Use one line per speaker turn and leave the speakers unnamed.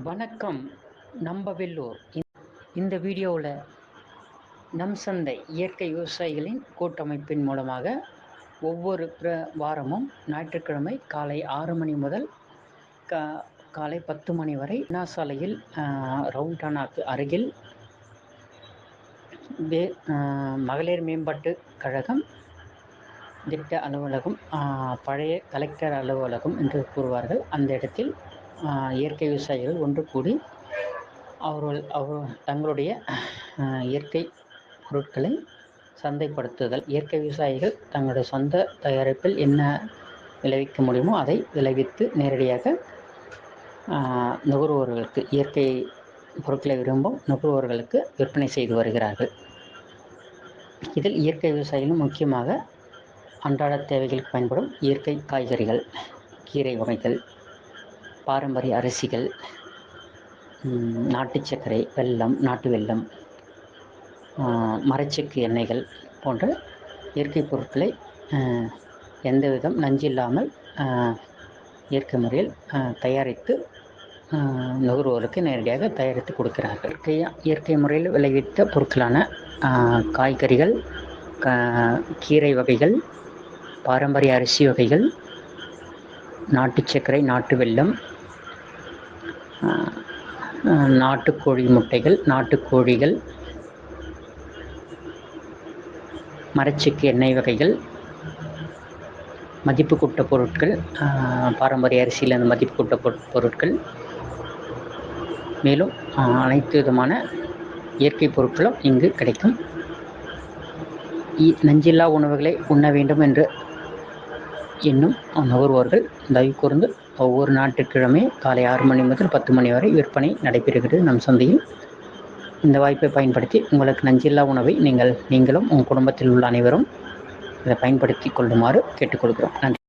வணக்கம் நம்ம வெள்ளூர். இந்த- வீடியோவில் நம் சந்தை இயற்கை விவசாயிகளின் கூட்டமைப்பின் மூலமாக ஒவ்வொரு பிர வாரமும் ஞாயிற்றுக்கிழமை காலை ஆறு மணி முதல் கா காலை பத்து மணி வரை அண்ணா சாலையில் ரவுண்டானாக்கு அருகில் வே மகளிர் மேம்பாட்டு கழகம் திட்ட அலுவலகம் பழைய கலெக்டர் அலுவலகம் என்று கூறுவார்கள். அந்த இடத்தில் இயற்கை விவசாயிகள் ஒன்று கூடி அவர்கள் அவர் தங்களுடைய இயற்கை பொருட்களை சந்தைப்படுத்துதல். இயற்கை விவசாயிகள் தங்களுடைய சொந்த தயாரிப்பில் என்ன விளைவிக்க முடியுமோ அதை விளைவித்து நேரடியாக நுகர்வோர்களுக்கு இயற்கை பொருட்களை விரும்பும் நுகர்வோர்களுக்கு விற்பனை செய்து வருகிறார்கள். இதில் இயற்கை விவசாயிகளும் முக்கியமாக அன்றாட தேவைகளுக்கு பயன்படும் இயற்கை காய்கறிகள் கீரை வகைகள் பாரம்பரிய அரிசிகள் நாட்டு சர்க்கரை வெல்லம் நாட்டு வெல்லம் மரச்சக்கு மரச்செக்கு எண்ணெய்கள் போன்ற இயற்கை பொருட்களை எந்த எந்தவிதம் நஞ்சு இல்லாமல் இயற்கை முறையில் தயாரித்து நுகர்வோருக்கு நேரடியாக தயாரித்து கொடுக்கிறார்கள். இயற்கையாக இயற்கை முறையில் விளைவித்த பொருட்களான காய்கறிகள் கீரை வகைகள் பாரம்பரிய அரிசி வகைகள் நாட்டு சர்க்கரை நாட்டு வெல்லம் நாட்டுக்கோழி முட்டைகள் நாட்டுக்கோழிகள் மரச்சிக்கு எண்ணெய் வகைகள் மதிப்பு கூட்ட பொருட்கள் பாரம்பரிய அரிசியில் அந்த மதிப்பு கூட்ட பொருட்- பொருட்கள். மேலும் அனைத்து விதமான இயற்கை பொருட்களும் இங்கு கிடைக்கும். இ- நஞ்சில்லா உணவுகளை உண்ண வேண்டும் என்று இன்னும் நுகர்வோர்கள் தயவு கூர்ந்து ஒவ்வொரு ஞாயிற்றுக்கிழமை காலை ஆறு மணி முதல் பத்து மணி வரை விற்பனை நடைபெறுகிறது நம் சந்தையில். இந்த வாய்ப்பை பயன்படுத்தி உங்களுக்கு நஞ்சில்லா உணவை நீங்கள் நீங்களும் உங்கள் குடும்பத்தில் உள்ள அனைவரும் இதை பயன்படுத்தி கொள்ளுமாறு கேட்டுக்கொள்கிறோம். நன்றி.